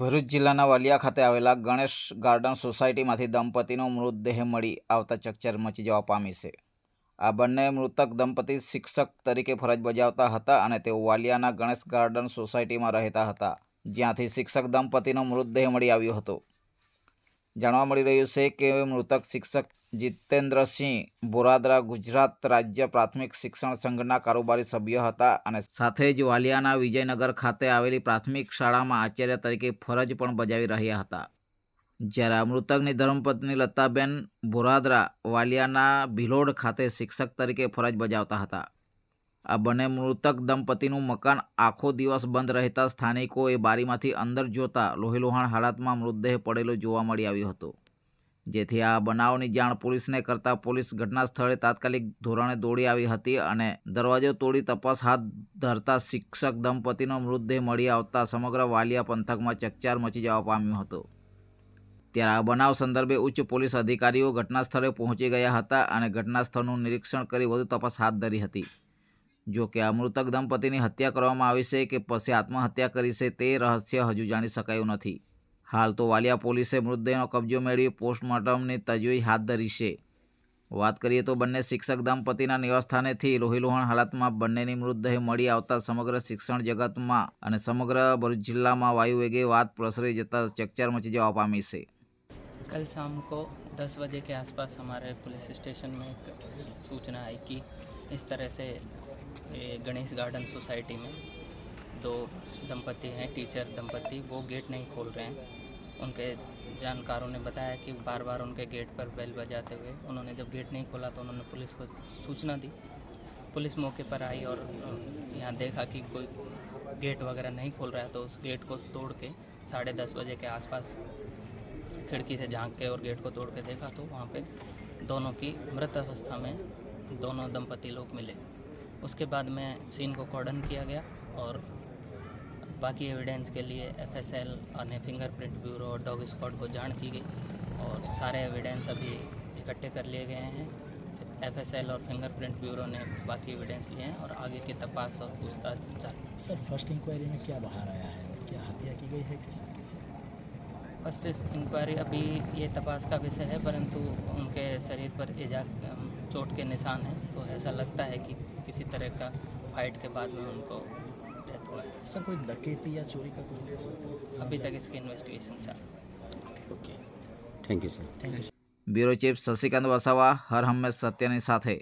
ભરૂચ જિલ્લાના વાલિયા ખાતે આવેલા ગણેશ ગાર્ડન સોસાયટીમાંથી દંપતીનો મૃતદેહ મળી આવતા ચકચાર મચી જવા પામી છે. આ બંને મૃતક દંપતી શિક્ષક તરીકે ફરજ બજાવતા હતા અને તેઓ વાલિયાના ગણેશ ગાર્ડન સોસાયટીમાં રહેતા હતા, જ્યાંથી શિક્ષક દંપતીનો મૃતદેહ મળી આવ્યો હતો. જાણવા મળી રહ્યું છે કે મૃતક શિક્ષક જીતેન્દ્રસિંહ બોરાદરા ગુજરાત રાજ્ય પ્રાથમિક શિક્ષણ સંઘના કારોબારી સભ્ય હતા અને સાથે જ વાલિયાના વિજયનગર ખાતે આવેલી પ્રાથમિક શાળામાં આચાર્ય તરીકે ફરજ પણ બજાવી રહ્યા હતા. જ્યારે મૃતકની ધર્મપત્ની લતાબેન બોરાદરા વાલિયાના ભિલોડ ખાતે શિક્ષક તરીકે ફરજ બજાવતા હતા. આ બંને મૃતક દંપતીનું મકાન આખો દિવસ બંધ રહેતા સ્થાનિકોએ બારીમાંથી અંદર જોતા લોહીલુહાણ હાલતમાં મૃતદેહ પડેલો જોવા મળી આવ્યો હતો. જેથી આ બનાવની જાણ પોલીસને કરતા પોલીસ ઘટના સ્થળે તાત્કાલિક ધોરણે દોડી આવી હતી અને દરવાજો તોડી તપાસ હાથ ધરતા શિક્ષક દંપતીનો મૃતદેહ મળી આવતા સમગ્ર વાલિયા પંથકમાં ચકચાર મચી જવા પામ્યો હતો. ત્યારે આ બનાવ સંદર્ભે ઉચ્ચ પોલીસ અધિકારીઓ ઘટના સ્થળે પહોંચી ગયા હતા અને ઘટના સ્થળનું નિરીક્ષણ કરી વધુ તપાસ હાથ ધરી હતી. જો કે આ મૃતક દંપતીની હત્યા કરવામાં આવી છે કે પછી આત્મહત્યા કરી છે તે રહસ્ય હજુ જાણી શકાયું નથી હાલ તો વાલિયા પોલીસે મૃતદેહનો કબજો મેળવી પોસ્ટમોર્ટમની તજવીજ હાથ ધરી છે વાત કરીએ તો બંને શિક્ષક દંપતીના નિવાસસ્થાનેથી લોહીલુહાણ હાલતમાં બંનેની મૃતદેહ મળી આવતા સમગ્ર શિક્ષણ જગતમાં અને સમગ્ર ભરૂચ જિલ્લામાં વાયુવેગે વાત પ્રસરી જતા ચકચાર મચી જવા પામી છે कल शाम को 10 बजे के आसपास हमारे पुलिस स्टेशन में एक सूचना आई कि इस तरह से गणेश गार्डन सोसाइटी में दो दंपति हैं, टीचर दंपति, वो गेट नहीं खोल रहे हैं। उनके जानकारों ने बताया कि बार बार उनके गेट पर बेल बजाते हुए उन्होंने जब गेट नहीं खोला तो उन्होंने पुलिस को सूचना दी। पुलिस मौके पर आई और यहाँ देखा कि कोई गेट वगैरह नहीं खोल रहा है तो उस गेट को तोड़ के साढ़े दस बजे के आसपास खिड़की से झाँक के और गेट को तोड़ के देखा तो वहाँ पे दोनों की मृत अवस्था में दोनों दंपति लोग मिले। उसके बाद में सीन को कॉर्डन किया गया और बाकी एविडेंस के लिए एफएसएल और फिंगरप्रिंट ब्यूरो और डॉग स्क्वाड को जान की गई और सारे एविडेंस अभी इकट्ठे कर लिए गए हैं। एफएसएल और फिंगरप्रिंट ब्यूरो ने बाकी एविडेंस लिए हैं और आगे की तपास और पूछताछ सर फ़र्स्ट इंक्वायरी में क्या बाहर आया है क्या हत्या की गई है? किस तरीके से? फ़र्स्ट इंक्वायरी अभी ये तपास का विषय है परंतु उनके शरीर पर एजा चोट के निशान हैं तो ऐसा लगता है कि किसी तरह का फाइट के बाद में उनको डेथ हुआ है। सर कोई डकैती या चोरी का कोई केस अभी तक इसकी इन्वेस्टिगेशन चल okay. Thank you sir thank you bureau chief Shashikant Vasava हर हमेश सत्यनी है।